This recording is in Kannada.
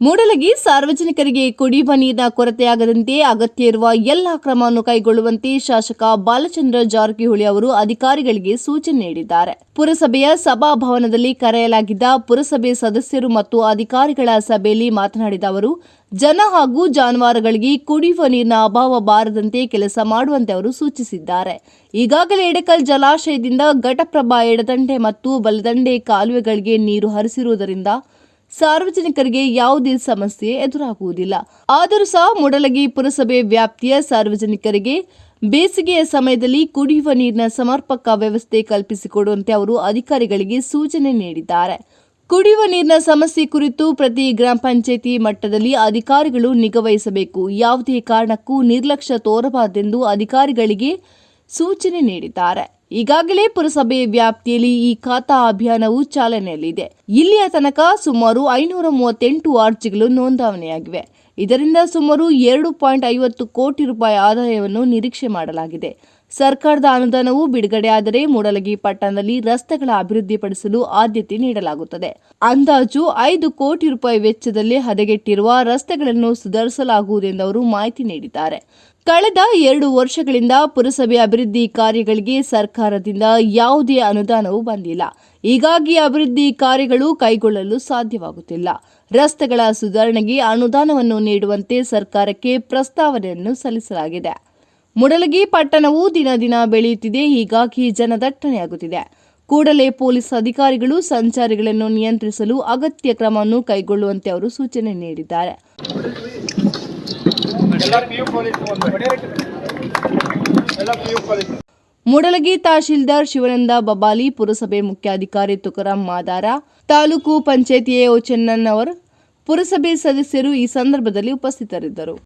ಮೂಡಲಗಿ ಸಾರ್ವಜನಿಕರಿಗೆ ಕುಡಿಯುವ ನೀರಿನ ಕೊರತೆಯಾಗದಂತೆ ಅಗತ್ಯ ಇರುವ ಎಲ್ಲ ಕ್ರಮವನ್ನು ಕೈಗೊಳ್ಳುವಂತೆ ಶಾಸಕ ಬಾಲಚಂದ್ರ ಜಾರಕಿಹೊಳಿ ಅವರು ಅಧಿಕಾರಿಗಳಿಗೆ ಸೂಚನೆ ನೀಡಿದ್ದಾರೆ. ಪುರಸಭೆಯ ಸಭಾಭವನದಲ್ಲಿ ಕರೆಯಲಾಗಿದ್ದ ಪುರಸಭೆ ಸದಸ್ಯರು ಮತ್ತು ಅಧಿಕಾರಿಗಳ ಸಭೆಯಲ್ಲಿ ಮಾತನಾಡಿದ ಅವರು, ಜನ ಹಾಗೂ ಜಾನುವಾರುಗಳಿಗೆ ಕುಡಿಯುವ ನೀರಿನ ಅಭಾವ ಬಾರದಂತೆ ಕೆಲಸ ಮಾಡುವಂತೆ ಅವರು ಸೂಚಿಸಿದ್ದಾರೆ. ಈಗಾಗಲೇ ಎಡಕಲ್ ಜಲಾಶಯದಿಂದ ಘಟಪ್ರಭಾ ಎಡದಂಡೆ ಮತ್ತು ಬಲದಂಡೆ ಕಾಲುವೆಗಳಿಗೆ ನೀರು ಹರಿಸಿರುವುದರಿಂದ ಸಾರ್ವಜನಿಕರಿಗೆ ಯಾವುದೇ ಸಮಸ್ಯೆ ಎದುರಾಗುವುದಿಲ್ಲ. ಆದರೂ ಸಹ ಮೂಡಲಗಿ ಪುರಸಭೆ ವ್ಯಾಪ್ತಿಯ ಸಾರ್ವಜನಿಕರಿಗೆ ಬೇಸಿಗೆಯ ಸಮಯದಲ್ಲಿ ಕುಡಿಯುವ ನೀರಿನ ಸಮರ್ಪಕ ವ್ಯವಸ್ಥೆ ಕಲ್ಪಿಸಿಕೊಡುವಂತೆ ಅವರು ಅಧಿಕಾರಿಗಳಿಗೆ ಸೂಚನೆ ನೀಡಿದ್ದಾರೆ. ಕುಡಿಯುವ ನೀರಿನ ಸಮಸ್ಯೆ ಕುರಿತು ಪ್ರತಿ ಗ್ರಾಮ ಪಂಚಾಯಿತಿ ಮಟ್ಟದಲ್ಲಿ ಅಧಿಕಾರಿಗಳು ನಿಗವಹಿಸಬೇಕು ಯಾವುದೇ ಕಾರಣಕ್ಕೂ ನಿರ್ಲಕ್ಷ್ಯ ತೋರಬಾರದೆಂದು ಅಧಿಕಾರಿಗಳಿಗೆ ಸೂಚನೆ ನೀಡಿದ್ದಾರೆ. ಈಗಾಗಲೇ ಪುರಸಭೆ ವ್ಯಾಪ್ತಿಯಲ್ಲಿ ಈ ಖಾತಾ ಅಭಿಯಾನವು ಚಾಲನೆಯಲ್ಲಿದೆ. ಇಲ್ಲಿಯ ತನಕ ಸುಮಾರು ಐನೂರ ಮೂವತ್ತೆಂಟು ಅರ್ಜಿಗಳು ನೋಂದಾವಣೆಯಾಗಿವೆ. ಇದರಿಂದ ಸುಮಾರು ಎರಡು ಪಾಯಿಂಟ್ ಐವತ್ತು ಕೋಟಿ ರೂಪಾಯಿ ಆದಾಯವನ್ನು ನಿರೀಕ್ಷೆ ಮಾಡಲಾಗಿದೆ. ಸರ್ಕಾರದ ಅನುದಾನವು ಬಿಡುಗಡೆಯಾದರೆ ಮೂಡಲಗಿ ಪಟ್ಟಣದಲ್ಲಿ ರಸ್ತೆಗಳ ಅಭಿವೃದ್ಧಿಪಡಿಸಲು ಆದ್ಯತೆ ನೀಡಲಾಗುತ್ತದೆ. ಅಂದಾಜು ಐದು ಕೋಟಿ ರೂಪಾಯಿ ವೆಚ್ಚದಲ್ಲಿ ಹದಗೆಟ್ಟಿರುವ ರಸ್ತೆಗಳನ್ನು ಸುಧಾರಿಸಲಾಗುವುದೆಂದು ಅವರು ಮಾಹಿತಿ ನೀಡಿದ್ದಾರೆ. ಕಳೆದ ಎರಡು ವರ್ಷಗಳಿಂದ ಪುರಸಭೆ ಅಭಿವೃದ್ಧಿ ಕಾರ್ಯಗಳಿಗೆ ಸರ್ಕಾರದಿಂದ ಯಾವುದೇ ಅನುದಾನವೂ ಬಂದಿಲ್ಲ. ಹೀಗಾಗಿ ಅಭಿವೃದ್ಧಿ ಕಾರ್ಯಗಳು ಕೈಗೊಳ್ಳಲು ಸಾಧ್ಯವಾಗುತ್ತಿಲ್ಲ. ರಸ್ತೆಗಳ ಸುಧಾರಣೆಗೆ ಅನುದಾನವನ್ನು ನೀಡುವಂತೆ ಸರ್ಕಾರಕ್ಕೆ ಪ್ರಸ್ತಾವನೆಯನ್ನು ಸಲ್ಲಿಸಲಾಗಿದೆ. ಮುಡಲಗಿ ಪಟ್ಟಣವು ದಿನ ದಿನ ಬೆಳೆಯುತ್ತಿದೆ, ಹೀಗಾಗಿ ಜನದಟ್ಟಣೆಯಾಗುತ್ತಿದೆ. ಕೂಡಲೇ ಪೊಲೀಸ್ ಅಧಿಕಾರಿಗಳು ಸಂಚಾರಿಗಳನ್ನು ನಿಯಂತ್ರಿಸಲು ಅಗತ್ಯ ಕ್ರಮವನ್ನು ಕೈಗೊಳ್ಳುವಂತೆ ಅವರು ಸೂಚನೆ ನೀಡಿದ್ದಾರೆ. ಮೂಡಲಗಿ ತಹಶೀಲ್ದಾರ್ ಶಿವನಂದ ಬಬಾಲಿ ಪುರಸಭೆ ಮುಖ್ಯಾಧಿಕಾರಿ ತುಕಾರಾಂ ಮಾದಾರ, ತಾಲೂಕು ಪಂಚಾಯತ್ ಓ ಚೆನ್ನಣ್ಣವರ್ ಪುರಸಭೆ ಸದಸ್ಯರು ಈ ಸಂದರ್ಭದಲ್ಲಿ ಉಪಸ್ಥಿತರಿದ್ದರು.